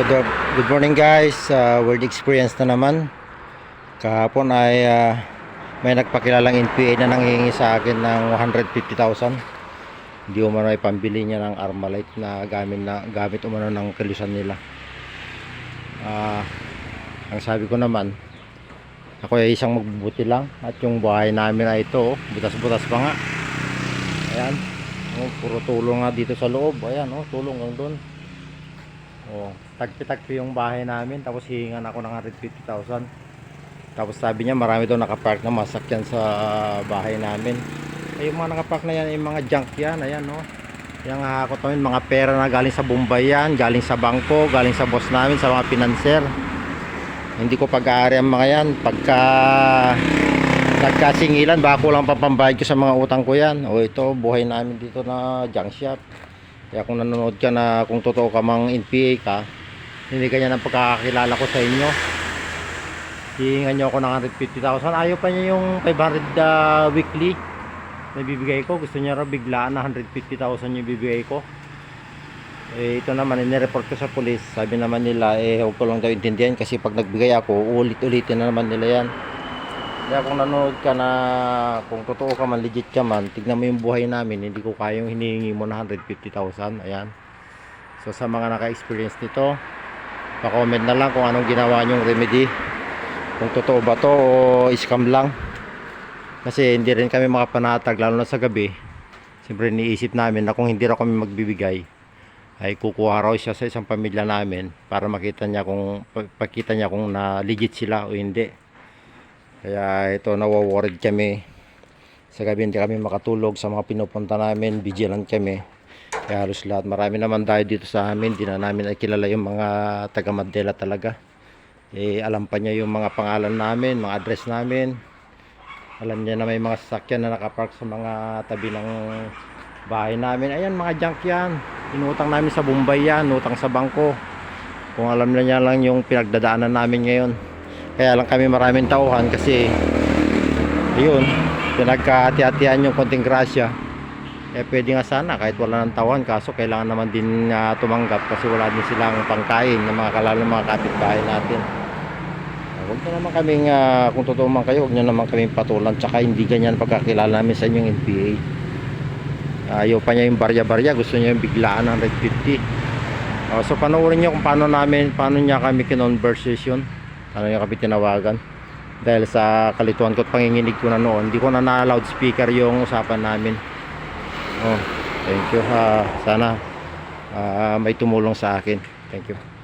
Good, good morning guys, uh, World Experience na naman. Kahapon ay uh, may nagpakilalang NPA na nanghihingi sa akin ng 150,000 Hindi umano ay pambili niya ng Armalite na gamit, na, gamit umano ng kalusan nila. Ah, Ang sabi ko naman Ako ay isang magbubuti lang At yung bahay namin ay ito, oh, butas-butas pa nga. Ayan, oh, puro tulong nga dito sa loob. Ayan, oh, tulong lang doon Oh, tagpi-tagpi yung bahay namin tapos hihingan ako ng 150,000. Tapos sabi niya marami daw nakapark na masakyan sa bahay namin. Ay yung mga nakapark na yan, yung mga junk yan, ayan no. Yung hahakot namin, mga pera na galing sa Bombay yan, galing sa bangko, galing sa boss namin, sa mga pinanser. Hindi ko pag-aari ang mga yan. Pagka nagkasingilan, baka lang papambayad ko sa mga utang ko yan. O ito, buhay namin dito na junk shop. Kaya kung nanonood ka na kung totoo ka mang NPA ka, hindi kanya ng pagkakakilala ko sa inyo. Hihingan nyo ako ng 150,000. Ayaw pa niya yung 500 uh, weekly na bibigay ko. Gusto niya raw biglaan na 150,000 yung bibigay ko. Eh, ito naman, inireport ko sa police. Sabi naman nila, eh, huwag ko lang daw intindihan kasi pag nagbigay ako, ulit-ulitin na naman nila yan. Kaya kung nanonood ka na kung totoo ka man, legit ka man, tignan mo yung buhay namin, hindi ko kayang hinihingi mo na 150,000. Ayan. So sa mga naka-experience nito, pa-comment na lang kung anong ginawa nyong remedy. Kung totoo ba to o scam lang. Kasi hindi rin kami makapanatag lalo na sa gabi. Siyempre niisip namin na kung hindi raw kami magbibigay ay kukuha raw siya sa isang pamilya namin para makita niya kung pakita niya kung na legit sila o hindi. Kaya ito nawaworried kami. Sa gabi hindi kami makatulog sa mga pinupunta namin. Vigilant kami. Kaya halos lahat. Marami naman tayo dito sa amin. Di na namin ay kilala yung mga taga Mandela talaga. Eh, alam pa niya yung mga pangalan namin, mga address namin. Alam niya na may mga sasakyan na nakapark sa mga tabi ng bahay namin. Ayan, mga junk yan. Inutang namin sa Bombay yan. Utang sa bangko. Kung alam na niya lang yung pinagdadaanan namin ngayon. Kaya lang kami maraming tauhan kasi yun, pinagkahati-hatian yung konting grasya. Eh pwede nga sana kahit wala ng tauhan kaso kailangan naman din uh, tumanggap kasi wala din silang pangkain ng mga kalalo mga kapitbahay natin. Uh, huwag na naman kaming, uh, kung totoo man kayo, huwag nyo naman kaming patulan tsaka hindi ganyan pagkakilala namin sa inyong NPA. Ayaw pa niya yung barya-barya, gusto niya yung biglaan ng 150. Uh, so panoorin niyo kung paano namin, paano niya kami kinonversation ano yung kami tinawagan? Dahil sa kalituan ko at panginginig ko na noon hindi ko na na loudspeaker yung usapan namin. Oh, thank you. Ha sana ah, may tumulong sa akin. Thank you